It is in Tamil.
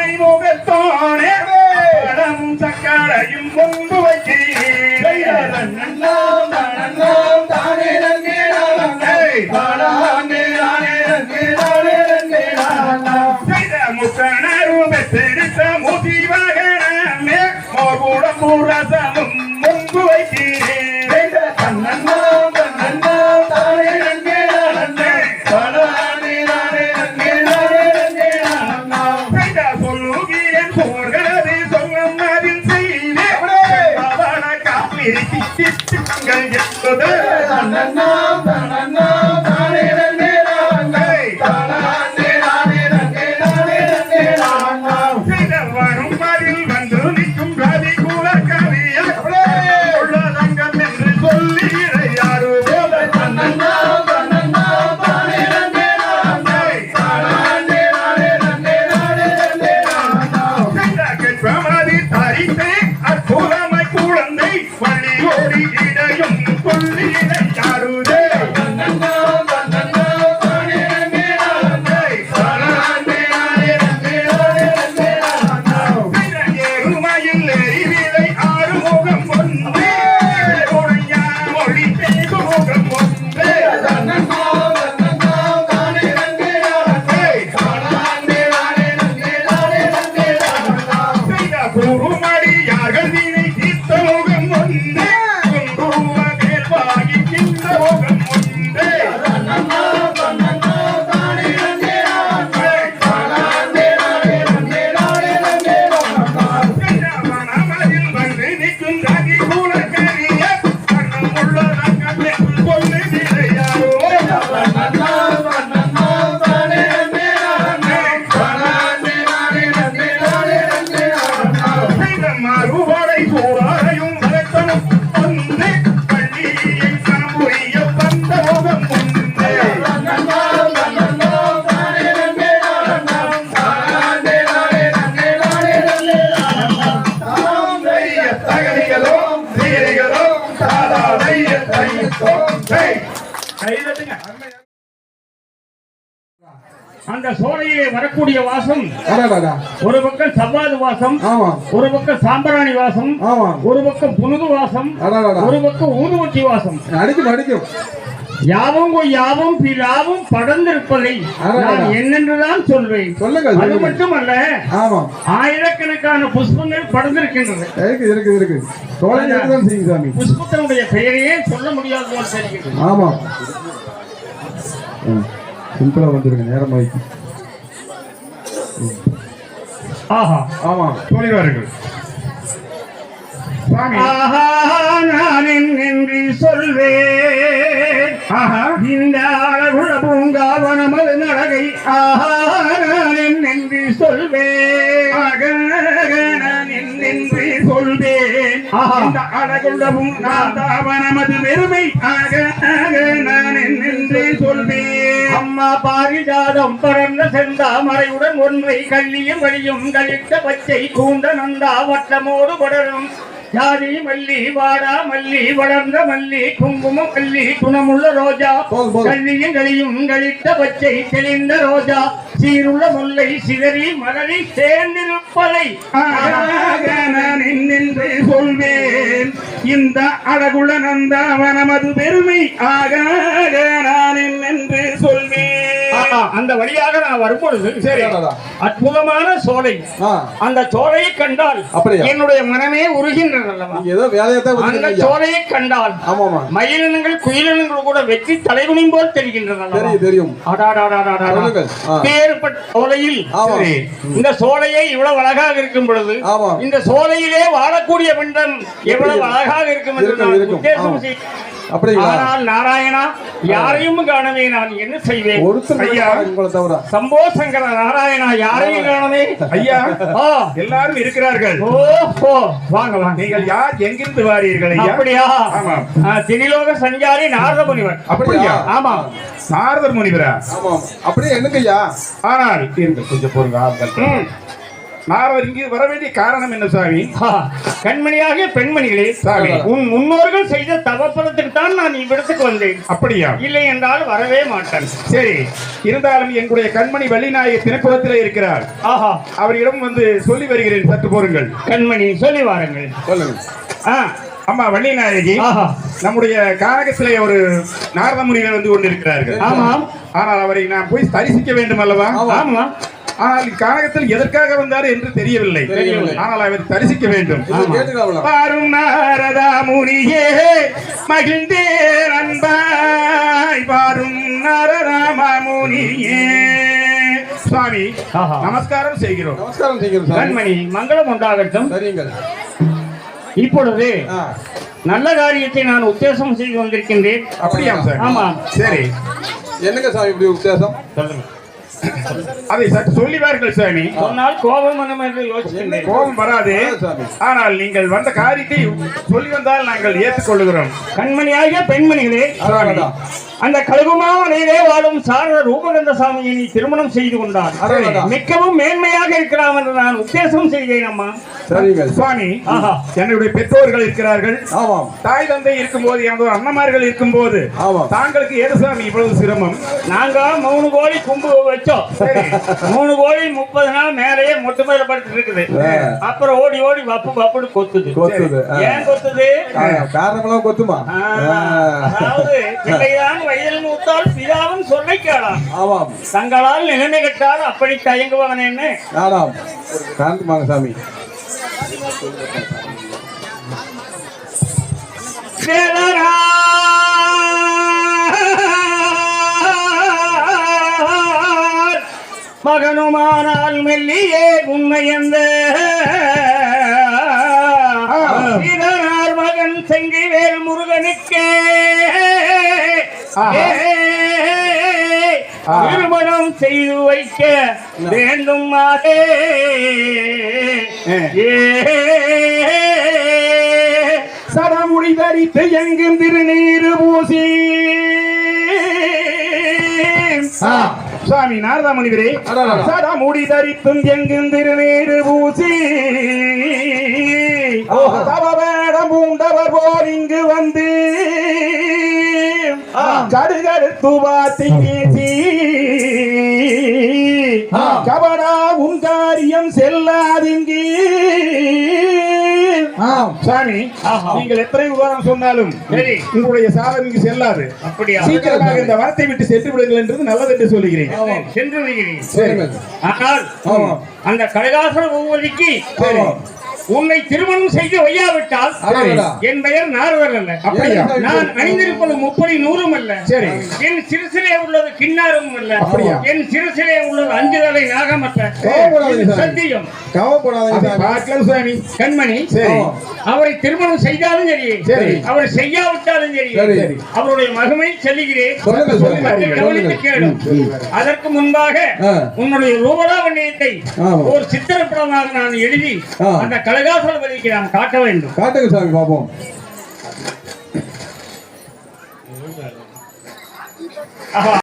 யானை முகத்தோனே பழமும் சக்கரையும் முன்பு வைக்கிறேன். நன்னாம் நன்னாம் தானே நன்னே திட்டுங்கள் அந்த சோலையிலே வரக்கூடிய வாசம். ஒரு பக்கம் சவ்வாது வாசம் ஆமா. ஒரு பக்கம் சாம்பிராணி வாசம் ஆமா. ஒரு பக்கம் புனுகு வாசம். ஒரு பக்கம் ஊதுவத்தி வாசம். அடிக்கும் அடிக்கும். யாவும் யாவும் பிலாவும் படர்ந்திருப்பதை. நான் என்னென்றுதான் சொல்வேன். சொல்லுங்க அது மட்டுமல்ல ஆமா ஆயிரக்கணக்கான புஷ்பங்கள் படர்ந்திருக்கின்றது இருக்கு இருக்கு இருக்கு. சாமி. புஷ்பத்தினுடைய பெயரையே சொல்ல முடியாது ஆமா சிம்பிளா வந்துருங்க நேரம் ஆயிடுச்சு ஆஹா. ஆமா சொல்லுவார்கள் ஆஹா இந்த அழகுள்ள பூங்காவனமது நடகை. என்று சொல்வேன். சொல்வேன். இந்த அழகுள்ள பூங்காவனமது பெருமை. ஆக நான் என்று சொல்வேன். அம்மா பாரிஜாதம் பரந்த செந்தாமரையுடன் ஒன்றை கள்ளியும் வழியும் கழித்த பச்சை கூந்த நந்தா வட்டமோடு படரும். ஜாதி மல்லி வாடா மல்லி வளர்ந்த மல்லி குங்குமம் மல்லி குணமுள்ள ரோஜா. கள்ளியும் களியும் கழித்த பச்சை தெளிந்த ரோஜா சீருள்ள முல்லை சிதறி மலரி சேர்ந்திருப்பதை நின்று சொல்வேன் இந்த அழகுள்ள நந்தாவனமது பெருமை ஆக நான் என்று சொல்வேன் அந்த வழியாக நான் வரும்பொழுது சரி. அற்புதமான சோலை அந்த சோலையை கண்டால்? என்னுடைய மனமே உருகின்றது வேலையத்தான் அந்த சோலையை கண்டால் மயிலினங்கள் குயிலினங்கள் கூட வெற்றி தலைகுனியும் போல் தெரிகின்றது அல்லவா? தெரியும். பேர்பட்ட சோலையில் இந்த சோலையை இவ்வளவு அழகாக இருக்கும் பொழுது. இந்த சோலையிலே வாழக்கூடிய பிண்டம் எவ்வளவு அழகாக இருக்கும் என்று நான். உத்தேசம் ஆமா. ஆனால் நாராயணா யாரையும் காணவே நான் என்ன செய்வேன்? ஒருத்தர் சம்போ சங்கர நாராயணா யாரையும் காணவே? ஐயா ஆ, எல்லாரும் இருக்கிறார்கள். ஓ ஓ வாங்க வாங்க. நீங்கள் யார்? எங்கிருந்து வாரீர்கள் அப்படியா? ஆமாம். ஆ, திரிலோக சஞ்சாரி நாரத முனிவர். அப்படியா? ஆமா. நாரதர் முனிவரா? ஆமாம். அப்படியே என்னங்கய்யா? ஆனால் கொஞ்சம் பொறுங்க. நாரதர் இங்கு வர வேண்டிய காரணம் என்ன சாமி? ஆ, கண்மணியாகிய பெண்மணிகளே சாமி. உன் முன்னோர்கள் செய்த தவப்படத்துக்கு தான் நான் இவ்விடத்துக்கு வந்தேன். அப்படியா? இல்லை என்றால் வரவே மாட்டேன். சரி. இருந்தாலும் எங்களுடைய கண்மணி வள்ளிநாயகி தினக்குளத்தில் இருக்கிறார். ஆஹா. அவரிடம் வந்து சொல்லி வருகிறேன் சற்று போருங்கள். கண்மணி சொல்லி வாருங்கள். சொல்லுங்க ஆ, அம்மா வள்ளிநாயகி நம்முடைய காரகத்திலே ஒரு நாரத முனிவர் வந்து கொண்டிருக்கிறார்கள். ஆமாம். ஆனால் அவரை நான் போய் தரிசிக்க வேண்டும் அல்லவா ஆமா ஆனால் காரகத்தில் எதற்காக வந்தார் என்று தெரியவில்லை. ஆனால் அவர் தரிசிக்க வேண்டும். பாரும் நாரதா முனியே மகிழ்ந்தே அன்பாய். பாரும் நாரதா முனியே சுவாமி ஆஹா. நமஸ்காரம் செய்கிறோம். நமஸ்காரம் செய்கிறேன் சாமி. கண்மணி மங்களம் உண்டாகட்டும். சரிங்கள் இப்பொழுது நல்ல காரியத்தை நான் உத்தேசம் செய்து வந்திருக்கின்றேன். அப்படியா சார் ஆமா சரி என்னங்க சாமி இப்படி உத்தேசம்? சொல்லுங்க. அதை சற்று சொல்லிவார்கள் சாமி சொன்னால் கோபம் கோபம் வராது. ஆனால் நீங்கள் வந்த காரியத்தை சொல்லி வந்தால் நாங்கள் ஏற்றுக்கொள்கிறோம் கண்மணியாகிய பெண்மணிகளே. அந்த கழுகுமாவனையிலே வாழும் சாரத ரூபகந்த சாமியை நீ திருமணம் செய்து கொண்டார். மிகவும் மேன்மையாக இருக்கலாம் என்று நான் உத்தேசம் செய்தேன் அம்மா. சரிங்கள் சுவாமி. என்னுடைய பெற்றோர்கள் இருக்கிறார்கள். ஆமாம். தாய் தந்தை இருக்கும்போது எனது அண்ணமார்கள் இருக்கும்போது ஆமாம். தாங்களுக்கு ஏது சாமி இவ்வளவு சிரமம்? நாங்க மூணு கோழி கும்பு வச்சோம் சரி. மூணு கோழி முப்பது நாள் மேலேயே மொட்டை மேல படுத்து இருக்குது. அப்புறம் ஓடி ஓடி வப்பு வப்புன்னு கொத்துது. கொத்துது. ஏன் கொத்துது? காரணமெல்லாம் கொத்துமா. அதாவது பிள்ளைதான் வயதில் மூத்தால் பிதாவும் சொல்லை கேளாம். ஆமாம். தங்களால் நிலைமை கட்டால் அப்படி தயங்குவான் என்ன ஆமாம் காந்துமாங்க சாமி. வேதனார் மகனுமானால் மெல்லியே உண்மை எந்த இதனார் மகன் செங்கிவேல் முருகனுக்கே. திருமணம் செய்து வைக்க வேண்டும் மாதே. சடமுடி தரித்து எங்கும் திருநீரு பூசி. சுவாமி நாரதா முனிவரே அடடடா. சடமுடி தரித்தும் எங்கும் திருநீரு பூசி. தவவேடம் பூண்டவர் போல் இங்கு வந்து. கடுகடுத்து வாத்தி ஆ. கபடா உன் காரியம் செல்லாதிங்கி சாமி. நீங்கள் எத்தனை உதாரணம் சொன்னாலும். உங்களுடைய சாதம் இங்கு செல்லாது அப்படியா சீக்கிரமாக இந்த வரத்தை விட்டு சென்று விடுங்கள் என்றது நல்லது என்று சொல்லுகிறேன். சென்று சரிங்கள் ஆனால். அந்த பூவதிக்கு ஆமாம். உன்னை திருமணம் செய்து வையாவிட்டால். என் பெயர் நாரதர் அல்ல அப்படியா? நான் அணிந்திருப்பது முப்படி நூறும் அல்ல சரி. என் சிறுசிலே உள்ளது கிண்ணாரும் அல்ல அப்படியா? என் சிறுசிலே உள்ளது அஞ்சு தலை நாகம் அல்ல. சத்தியம் சுவாமி கண்மணி. அவரை திருமணம் செய்தாலும் சரி சரி. அவரை செய்யாவிட்டாலும் சரி. அவருடைய மகிமை சொல்லுகிறேன். கவனித்து கேளும் அதற்கு முன்பாக. உன்னுடைய ரூபலாவண்யத்தை ஆமா. ஒரு சித்திரப்படமாக நான் எழுதி. அந்த கலகாசலபதிக்கு நான் காட்ட வேண்டும். காட்டுங்க சாமி பாப்போம். ஆஹா.